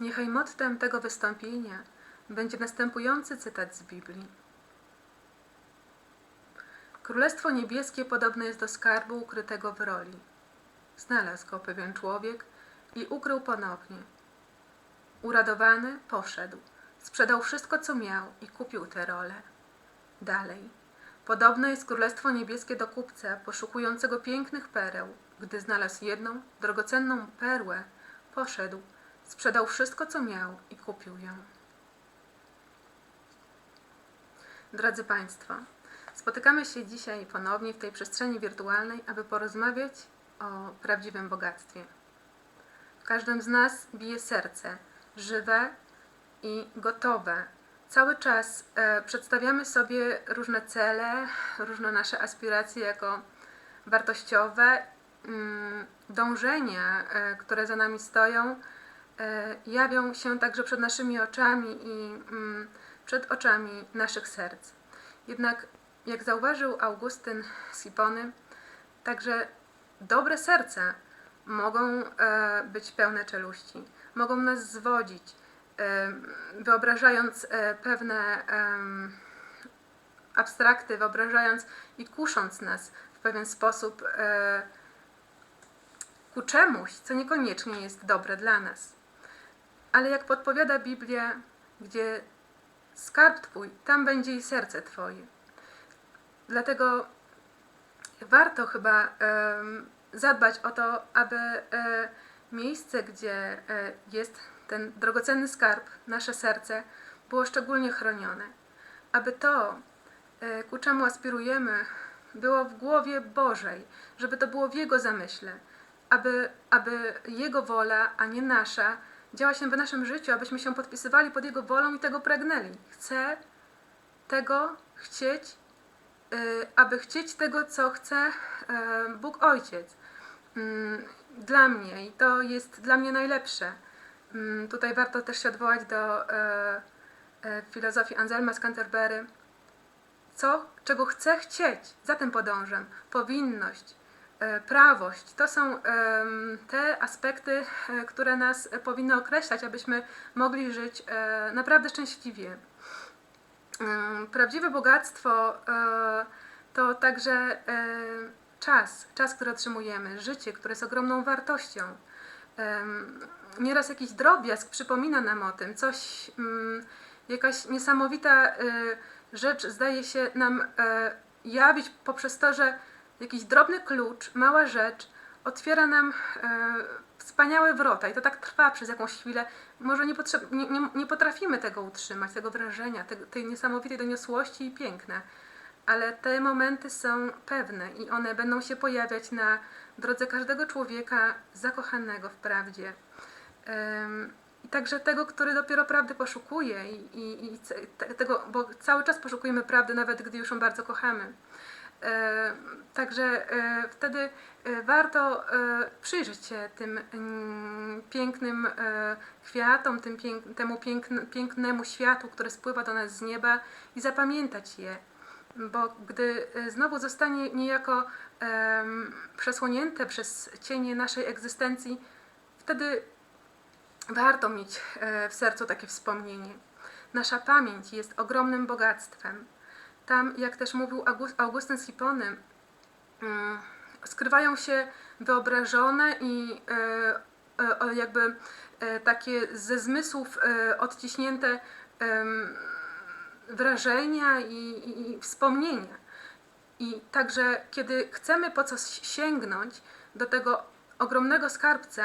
Niechaj mottem tego wystąpienia będzie następujący cytat z Biblii. Królestwo niebieskie podobne jest do skarbu ukrytego w roli. Znalazł go pewien człowiek i ukrył ponownie. Uradowany poszedł, sprzedał wszystko, co miał i kupił tę rolę. Dalej. Podobne jest Królestwo Niebieskie do kupca poszukującego pięknych pereł. Gdy znalazł jedną, drogocenną perłę, poszedł, sprzedał wszystko, co miał i kupił ją. Drodzy Państwo, spotykamy się dzisiaj ponownie w tej przestrzeni wirtualnej, aby porozmawiać o prawdziwym bogactwie. W każdym z nas bije serce, żywe i gotowe. Cały czas e, przedstawiamy sobie różne cele, różne nasze aspiracje jako wartościowe, mm, dążenia, e, które za nami stoją, jawią się także przed naszymi oczami i mm, przed oczami naszych serc. Jednak, jak zauważył Augustyn z Hipony, także dobre serca mogą e, być pełne czeluści, mogą nas zwodzić, e, wyobrażając e, pewne abstrakty, wyobrażając i kusząc nas w pewien sposób e, ku czemuś, co niekoniecznie jest dobre dla nas. Ale jak podpowiada Biblia, gdzie skarb Twój, tam będzie i serce Twoje. Dlatego warto chyba zadbać o to, aby e, miejsce, gdzie e, jest ten drogocenny skarb, nasze serce, było szczególnie chronione. Aby to, e, ku czemu aspirujemy, było w głowie Bożej, żeby to było w Jego zamyśle, aby, aby Jego wola, a nie nasza, działa się w naszym życiu, abyśmy się podpisywali pod Jego wolą i tego pragnęli. Chcę tego chcieć, y, aby chcieć tego, co chce y, Bóg Ojciec. Mm, Dla mnie i to jest dla mnie najlepsze. Mm, Tutaj warto też się odwołać do e, filozofii Anselma z Canterbury. Co, czego chcę chcieć, za tym podążam. Powinność, prawość to są te aspekty, e, które nas e, powinny określać, abyśmy mogli żyć e, naprawdę szczęśliwie. Prawdziwe bogactwo e, to także e, czas, czas, który otrzymujemy, życie, które jest ogromną wartością. Nieraz jakiś drobiazg przypomina nam o tym, coś, mm, jakaś niesamowita e, rzecz zdaje się nam e, jawić poprzez to, że jakiś drobny klucz, mała rzecz otwiera nam e, wspaniałe wrota i to tak trwa przez jakąś chwilę. Może nie, nie, nie, nie potrafimy tego utrzymać, tego wrażenia, tego, tej niesamowitej doniosłości i piękna, ale te momenty są pewne i one będą się pojawiać na drodze każdego człowieka zakochanego w prawdzie. I także tego, który dopiero prawdy poszukuje, i, i, i te- tego, bo cały czas poszukujemy prawdy, nawet gdy już ją bardzo kochamy. E, Także e, wtedy e, warto przyjrzeć się tym mm, pięknym kwiatom, tym pięk, temu piękn, pięknemu światu, które spływa do nas z nieba i zapamiętać je. Bo gdy znowu zostanie niejako przesłonięte przez cienie naszej egzystencji, wtedy warto mieć w sercu takie wspomnienie. Nasza pamięć jest ogromnym bogactwem. Tam, jak też mówił August- Augustyn z Hipony, mm, skrywają się wyobrażone i e, e, jakby e, takie ze zmysłów odciśnięte wrażenia i, i, wspomnienia. I także, kiedy chcemy po coś sięgnąć do tego ogromnego skarbca,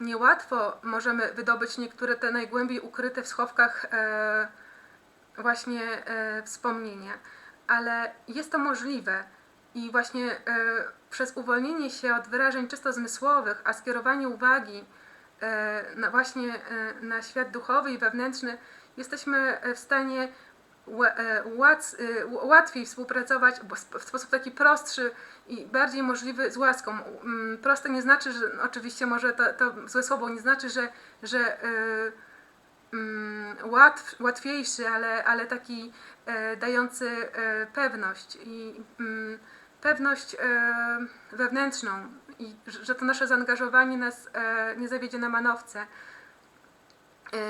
niełatwo możemy wydobyć niektóre te najgłębiej ukryte w schowkach właśnie wspomnienia, ale jest to możliwe i właśnie e, przez uwolnienie się od wyrażeń czysto zmysłowych, a skierowanie uwagi e, na właśnie e, na świat duchowy i wewnętrzny, jesteśmy w stanie łatwiej współpracować w sposób taki prostszy i bardziej możliwy z łaską. Mm, Proste nie znaczy, że oczywiście może to, to złe słowo nie znaczy, że, że łatw, łatwiejszy, ale, ale taki e, dający e, pewność i mm, pewność e, wewnętrzną i że to nasze zaangażowanie nas nie zawiedzie na manowce.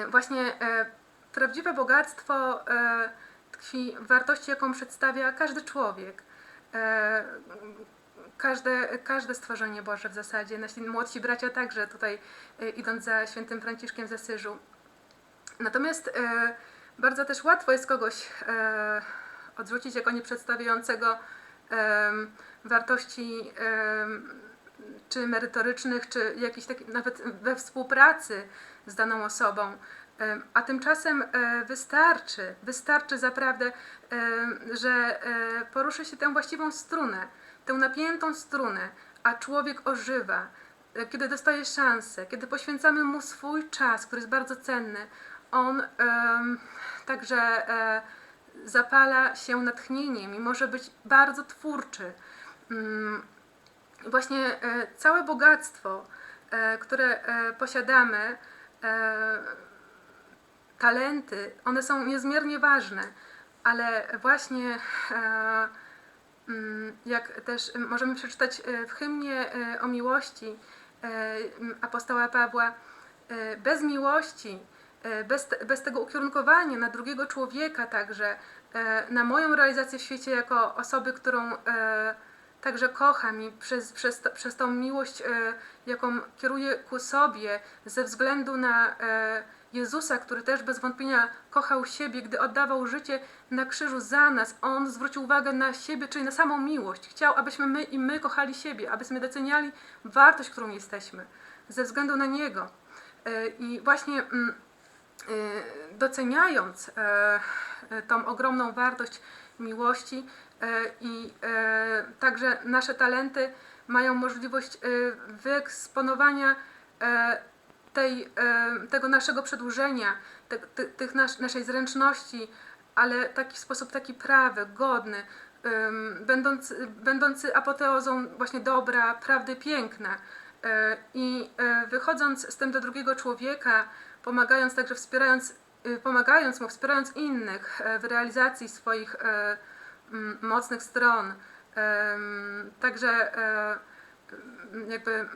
Właśnie prawdziwe bogactwo tkwi w wartości, jaką przedstawia każdy człowiek. Każde, każde stworzenie Boże w zasadzie, nasi młodsi bracia także tutaj idąc za świętym Franciszkiem z Asyżu. Natomiast e, bardzo też łatwo jest kogoś e, odrzucić jako nieprzedstawiającego em, wartości czy merytorycznych, czy jakichś takich, nawet we współpracy z daną osobą. A tymczasem e, wystarczy, wystarczy zaprawdę, że e, poruszy się tę właściwą strunę, tę napiętą strunę, a człowiek ożywa, e, kiedy dostaje szansę, kiedy poświęcamy mu swój czas, który jest bardzo cenny, on także e, zapala się natchnieniem i może być bardzo twórczy. Mm, Właśnie e, całe bogactwo, e, które posiadamy, talenty, one są niezmiernie ważne, ale właśnie mm, jak też możemy przeczytać w hymnie o miłości apostoła Pawła, bez miłości, bez, te- bez tego ukierunkowania na drugiego człowieka także, e, na moją realizację w świecie jako osoby, którą e, także kocham i przez, przez, przez tą miłość, e, jaką kieruję ku sobie, ze względu na e, Jezusa, który też bez wątpienia kochał siebie, gdy oddawał życie na krzyżu za nas, On zwrócił uwagę na siebie, czyli na samą miłość. Chciał, abyśmy my i my kochali siebie, abyśmy doceniali wartość, którą jesteśmy, ze względu na Niego. E, I właśnie mm, e, doceniając e, e, tą ogromną wartość miłości e, i także nasze talenty mają możliwość wyeksponowania tej, tego naszego przedłużenia, tych nasz, naszej zręczności, ale taki w sposób taki prawy, godny, będący, będący apoteozą właśnie dobra, prawdy piękna. I wychodząc z tym do drugiego człowieka, pomagając także wspierając, y, pomagając mu, wspierając innych e, w realizacji swoich e, mocnych stron, także e, jakby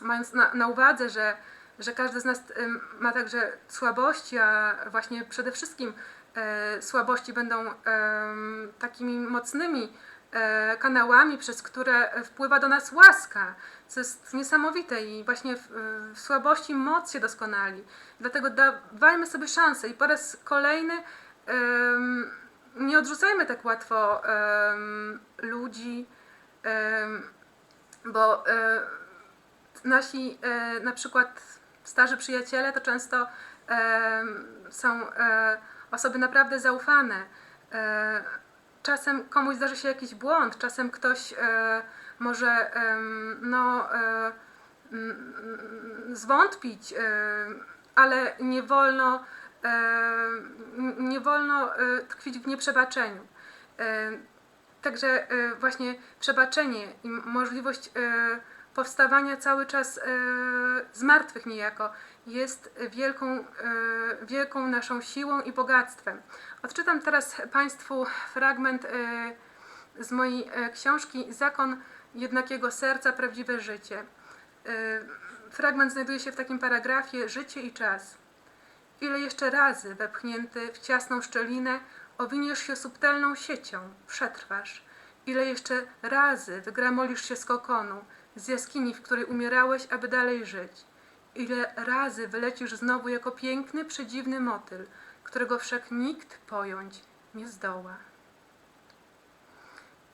mając na, na uwadze, że, że każdy z nas em, ma także słabości, a właśnie przede wszystkim słabości będą takimi mocnymi kanałami, przez które wpływa do nas łaska, co jest niesamowite i właśnie w, słabości moc się doskonali. Dlatego dawajmy sobie szansę i po raz kolejny nie odrzucajmy tak łatwo ludzi, bo e, nasi e, na przykład starzy przyjaciele to często są e, osoby naprawdę zaufane. E, czasem komuś zdarzy się jakiś błąd, czasem ktoś e, może no, e, mm, zwątpić, e, ale nie wolno, nie wolno tkwić w nieprzebaczeniu. Także właśnie przebaczenie i możliwość powstawania cały czas z martwych niejako jest wielką, e, wielką naszą siłą i bogactwem. Odczytam teraz Państwu fragment e, z mojej e, książki Zakon jednakiego serca, prawdziwe życie. Fragment znajduje się w takim paragrafie Życie i czas. Ile jeszcze razy wepchnięty w ciasną szczelinę owiniesz się subtelną siecią, przetrwasz. Ile jeszcze razy wygramolisz się z kokonu, z jaskini, w której umierałeś, aby dalej żyć. Ile razy wylecisz znowu jako piękny, przedziwny motyl, którego wszak nikt pojąć nie zdoła.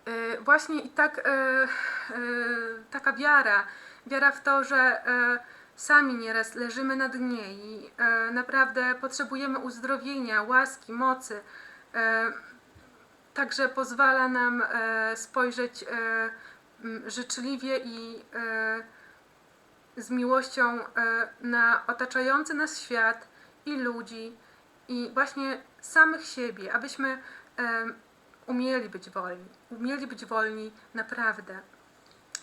E, Właśnie i tak e, e, taka wiara, wiara w to, że sami nieraz leżymy na dnie i naprawdę potrzebujemy uzdrowienia, łaski, mocy, także pozwala nam spojrzeć życzliwie i e, z miłością e, na otaczający nas świat i ludzi i właśnie samych siebie, abyśmy em, umieli być wolni, umieli być wolni naprawdę,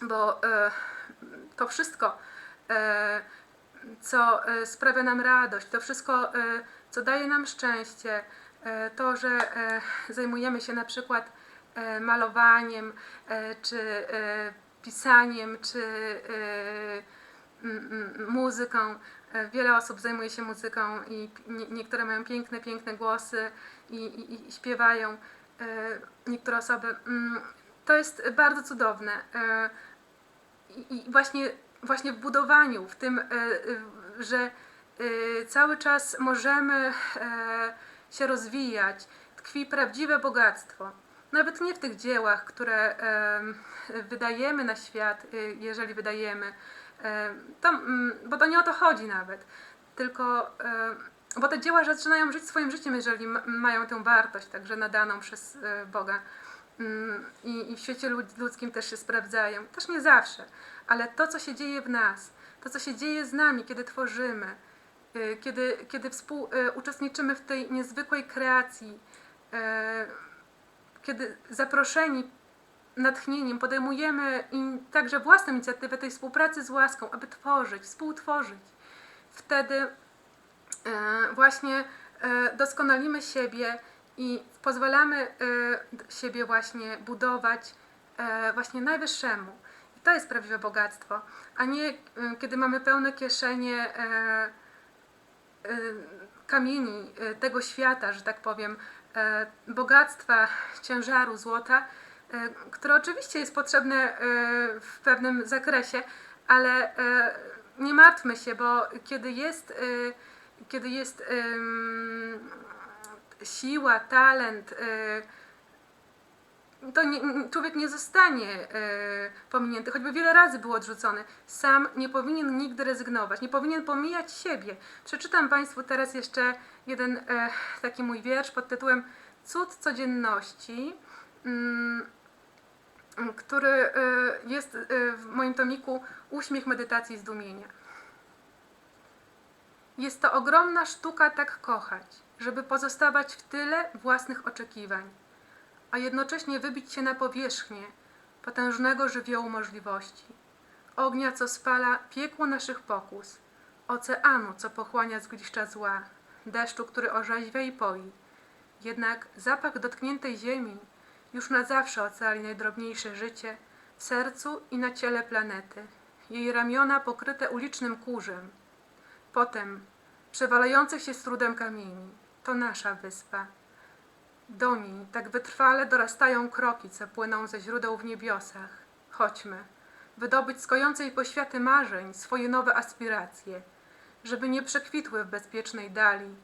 bo e, to wszystko, e, co e, sprawia nam radość, to wszystko, e, co daje nam szczęście, e, to, że e, zajmujemy się na przykład e, malowaniem, e, czy e, pisaniem, czy e, muzyką, E, Wiele osób zajmuje się muzyką i niektóre mają piękne, piękne głosy i, i, i śpiewają. E, Niektóre osoby. mm, To jest bardzo cudowne. E, I, właśnie, właśnie w budowaniu, w tym, że cały czas możemy się rozwijać, tkwi prawdziwe bogactwo. Nawet nie w tych dziełach, które em, wydajemy na świat, jeżeli wydajemy, em, to, mm, bo to nie o to chodzi nawet, tylko em, bo te dzieła zaczynają żyć swoim życiem, jeżeli ma- mają tę wartość, także nadaną przez e, Boga. Mm, I, w świecie lud- ludzkim też się sprawdzają. Też nie zawsze, ale to, co się dzieje w nas, to, co się dzieje z nami, kiedy tworzymy, kiedy, kiedy współuczestniczymy w tej niezwykłej kreacji, e, kiedy zaproszeni natchnieniem podejmujemy także własną inicjatywę tej współpracy z łaską, aby tworzyć, współtworzyć, wtedy e, właśnie e, doskonalimy siebie i pozwalamy e, siebie właśnie budować właśnie najwyższemu. I to jest prawdziwe bogactwo, a nie kiedy mamy pełne kieszenie kamieni tego świata, że tak powiem, bogactwa, ciężaru, złota, które oczywiście jest potrzebne e, w pewnym zakresie, ale e, nie martwmy się, bo kiedy jest, kiedy jest siła, talent, to nie, człowiek nie zostanie pominięty, choćby wiele razy był odrzucony. Sam nie powinien nigdy rezygnować, nie powinien pomijać siebie. Przeczytam Państwu teraz jeszcze jeden e, taki mój wiersz pod tytułem Cud codzienności, mm, który e, jest e, w moim tomiku Uśmiech medytacji zdumienia. Jest to ogromna sztuka tak kochać, żeby pozostawać w tyle własnych oczekiwań a jednocześnie wybić się na powierzchnię potężnego żywiołu możliwości, ognia, co spala piekło naszych pokus, oceanu, co pochłania zgliszcza zła, deszczu, który orzeźwia i poi. Jednak zapach dotkniętej ziemi już na zawsze ocali najdrobniejsze życie w sercu i na ciele planety, jej ramiona pokryte ulicznym kurzem, potem przewalających się z trudem kamieni. To nasza wyspa. Do niej tak wytrwale dorastają kroki, co płyną ze źródeł w niebiosach. Chodźmy, wydobyć z kojącej poświaty marzeń swoje nowe aspiracje, żeby nie przekwitły w bezpiecznej dali,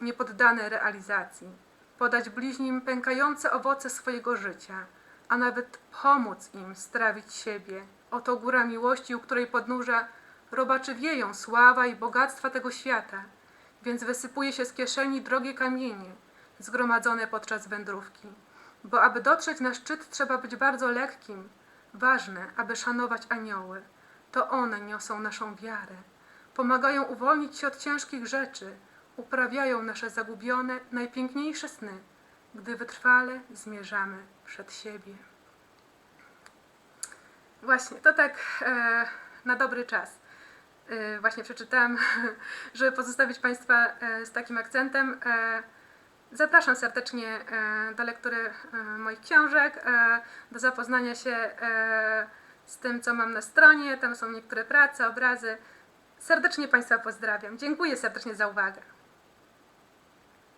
nie poddane realizacji, podać bliźnim pękające owoce swojego życia, a nawet pomóc im strawić siebie. Oto góra miłości, u której podnóża robaczy wieją sława i bogactwa tego świata, więc wysypuje się z kieszeni drogie kamienie, zgromadzone podczas wędrówki. Bo aby dotrzeć na szczyt, trzeba być bardzo lekkim. Ważne, aby szanować anioły. To one niosą naszą wiarę. Pomagają uwolnić się od ciężkich rzeczy. Uprawiają nasze zagubione, najpiękniejsze sny, gdy wytrwale zmierzamy przed siebie. Właśnie, to tak e, na dobry czas. E, właśnie przeczytałam, żeby pozostawić Państwa e, z takim akcentem. E, Zapraszam serdecznie e, do lektury e, moich książek, e, do zapoznania się e, z tym, co mam na stronie. Tam są niektóre prace, obrazy. Serdecznie Państwa pozdrawiam. Dziękuję serdecznie za uwagę.